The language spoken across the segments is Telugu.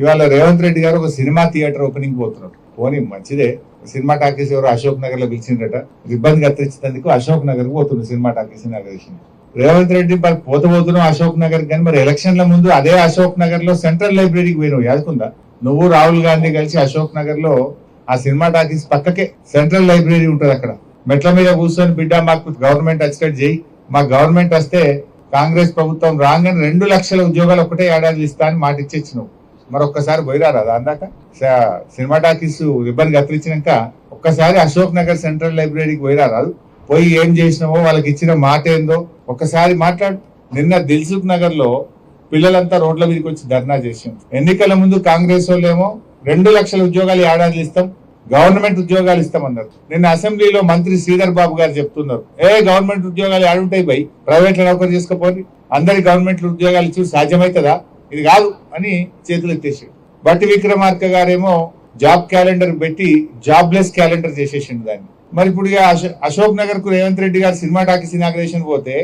ఇవాళ రేవంత్ రెడ్డి గారు ఒక సినిమా థియేటర్ ఓపెనింగ్ పోతున్నారు. పోనీ మంచిదే. సినిమా టాకీస్ ఎవరు అశోక్ నగర్లో పిలిచిండట ఇబ్బంది కత్తిరించినందుకు Ashok నగర్కు cinema talkies inauguration Revanth Reddy మరి పోత పోతున్నావు అశోక్ నగర్ కానీ మరి ఎలక్షన్ల ముందు అదే అశోక్ నగర్లో సెంట్రల్ లైబ్రరీకి పోయినావు యాదుకుందా? నువ్వు రాహుల్ గాంధీ కలిసి అశోక్ నగర్లో ఆ సినిమా టాకీస్ పక్కకే సెంట్రల్ లైబ్రరీ ఉంటుంది అక్కడ. మెట్ల మీద కూర్చొని బిడ్డ మాకు గవర్నమెంట్ వచ్చేటట్టు చేయి. మా గవర్నమెంట్ వస్తే కాంగ్రెస్ ప్రభుత్వం రాగానే రెండు లక్షల ఉద్యోగాలు ఒకటే ఏడాది ఇస్తా అని మాట ఇచ్చేచ్చినావు మరొక్కసారి పోయిరారా అందాక సినిమా టాకీస్ రిబ్బన్ కత్తిరించినాక ఒక్కసారి అశోక్ నగర్ సెంట్రల్ లైబ్రరీకి పోయిరారాదు పోయి ఏం చేసినావో వాళ్ళకి ఇచ్చిన మాట ఏందో ఒక్కసారి మాట్లాడు. నిన్న దిల్సుఖ్ నగర్లో పిల్లలంతా రోడ్ల మీదకి వచ్చి ధర్నా చేసాం ఎన్నికల ముందు కాంగ్రెస్ వాళ్ళేమో రెండు లక్షల ఉద్యోగాలు ఏడాది ఇస్తాం గవర్నమెంట్ ఉద్యోగాలు ఇస్తామన్నారు. నిన్న అసెంబ్లీలో మంత్రి శ్రీధర్ బాబు గారు చెప్తున్నారు. ఏ గవర్నమెంట్ ఉద్యోగాలు ఏడుంటాయి బై ప్రైవేట్ నౌకరీ చేసుకోపోయి అందరి గవర్నమెంట్ ఉద్యోగాలు ఇచ్చి సాధ్యమవుతుందా ఇది కాదు అని చేతులు ఎత్తేసాడు. భట్టి విక్రమార్క గారేమో జాబ్ క్యాలెండర్ పెట్టి జాబ్లెస్ క్యాలెండర్ చేసేసిండు దాన్ని. మరి ఇప్పుడు అశో- అశోక్ నగర్కు రేవంత్ రెడ్డి గారు సినిమా టాకీస్ ఇనాగ్రేషన్ పోతే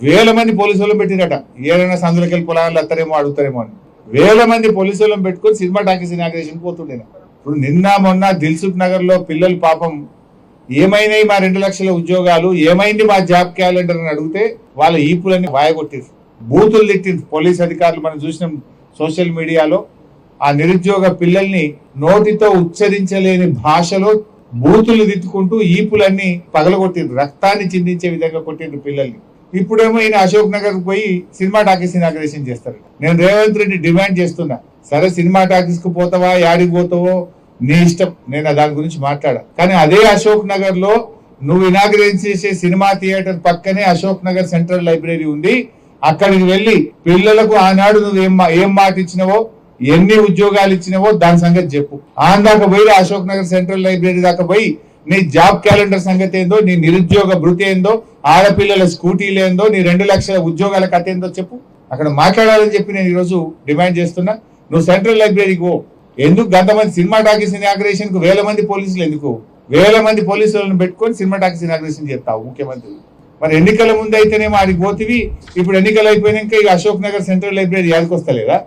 వేల మంది పోలీసు వాళ్ళని పెట్టిరట. ఏదైనా సందులకి వెళ్ళి పొలాలు వస్తారేమో అడుగుతారేమో అని. వేల మంది పోలీసు వాళ్ళని పెట్టుకొని సినిమా టాకీస్ ఇనాగ్రేషన్ పోతుండే ఇప్పుడు నిన్న మొన్న దిల్సుఖ్ నగర్లో పిల్లలు పాపం ఏమైనాయి మా రెండు లక్షల ఉద్యోగాలు ఏమైంది మా జాబ్ క్యాలెండర్ అని అడిగితే వాళ్ళ ఈపులన్నీ వాయగొట్టేసి బూతులు తిట్టి పోలీస్ అధికారులు. మనం చూసినాం సోషల్ మీడియాలో ఆ నిరుద్యోగ పిల్లల్ని నోటితో ఉచ్చరించలేని భాషలో బూతులు తిట్టుకుంటూ ఈపులన్నీ పగలగొట్టిండ్రు. రక్తాన్ని చిందించే విధంగా కొట్టిండ్రు పిల్లల్ని. ఇప్పుడేమో ఈయన అశోక్ నగర్ పోయి సినిమా టాకీస్ ఇనాగ్రేషన్ చేస్తారు నేను రేవంత్ రెడ్డి డిమాండ్ చేస్తున్నా సరే సినిమా టాకీస్కు పోతావా యాడికి పోతావో నీ ఇష్టం. నేను దాని గురించి మాట్లాడా. కానీ అదే అశోక్ నగర్లో నువ్వు ఇనాగ్రేషన్ చేసే సినిమా థియేటర్ పక్కనే అశోక్ నగర్ సెంట్రల్ లైబ్రరీ ఉంది. అక్కడికి వెళ్ళి పిల్లలకు ఆనాడు నువ్వు ఏం ఏం మాట ఇచ్చినవో ఎన్ని ఉద్యోగాలు ఇచ్చినవో దాని సంగతి చెప్పు. ఆందాక పోయి అశోక్ నగర్ సెంట్రల్ లైబ్రరీ దాకా పోయి నీ జాబ్ క్యాలెండర్ సంగతి ఏందో నీ నిరుద్యోగ భృతి ఏందో ఆడపిల్లల స్కూటీలు ఏందో నీ రెండు లక్షల ఉద్యోగాల కథ ఏందో చెప్పు. అక్కడ మాట్లాడాలని చెప్పి నేను ఈరోజు డిమాండ్ చేస్తున్నా. నువ్వు సెంట్రల్ లైబ్రరీకి పో. ఎందుకు గంతమంది సినిమా టాకీస్ ఇనాగ్రేషన్కు వేల మంది పోలీసులు ఎందుకు? వేల మంది పోలీసులను పెట్టుకొని సినిమా టాకీస్ ఇనాగ్రేషన్ చేస్తావు ముఖ్యమంత్రి. మరి ఎన్నికల ముందు అయితేనేమో ఆడికి పోతివి ఇప్పుడు ఎన్నికలు అయిపోయినాక ఇక అశోక్ నగర్ సెంట్రల్ లైబ్రరీ యాదకొస్తలేదా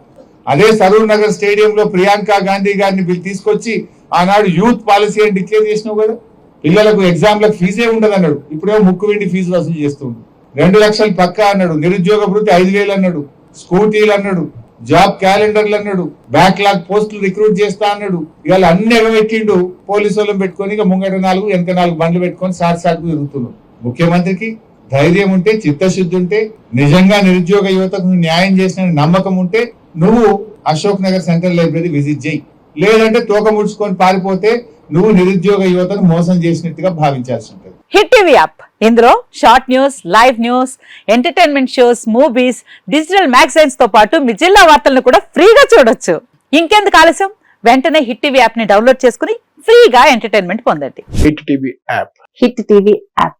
అదే సరూర్ నగర్ స్టేడియంలో ప్రియాంక గాంధీ గారిని పిలి- తీసుకొచ్చి ఆనాడు యూత్ పాలసీ అని డిక్లేర్ చేసినావు కదా? పిల్లలకు ఎగ్జామ్లకు ఫీజే ఉండదు అన్నాడు. ఇప్పుడేమో ముక్కు వెండి ఫీజు వసూలు చేస్తుండు. రెండు లక్షలు పక్కా అన్నాడు. నిరుద్యోగ వృత్తి ఐదు వేలు అన్నాడు. స్కూటీలు అన్నాడు. జాబ్ క్యాలెండర్లు అన్నాడు. బ్యాక్లాగ్ పోస్టులు రిక్రూట్ చేస్తా అన్నాడు. ఇవాళ అన్ని ఎగబెట్టిండు. పోలీసు వాళ్ళని పెట్టుకొని ఇక ముంగట నాలుగు వెనక నాలుగు బండ్లు పెట్టుకొని సార్ సాట్ తిరుగుతున్నాడు. ముఖ్యమంత్రికి ధైర్యం ఉంటే చిత్తశుద్ధి ఉంటే నిజంగా నిరుద్యోగ యువతకు న్యాయం చేసిన నమ్మకం ఉంటే నువ్వు Ashok Nagar central library visit చేయి. లేదంటే తోక ముడుచుకొని పారిపోతే నువ్వు నిరుద్యోగ యువతను మోసం చేసినట్టుగా భావించాల్సి ఉంటుంది. Hit TV app. ఇందులో short news live news entertainment shows movies digital మ్యాగజైన్స్తో పాటు మీ జిల్లా వార్తలను కూడా ఫ్రీగా చూడొచ్చు. ఇంకెందుకు ఆలస్యం? వెంటనే హిట్ టీవీ యాప్ని డౌన్లోడ్ చేసుకుని ఫ్రీగా ఎంటర్టైన్మెంట్ పొందండి. Hit TV app. Hit TV app.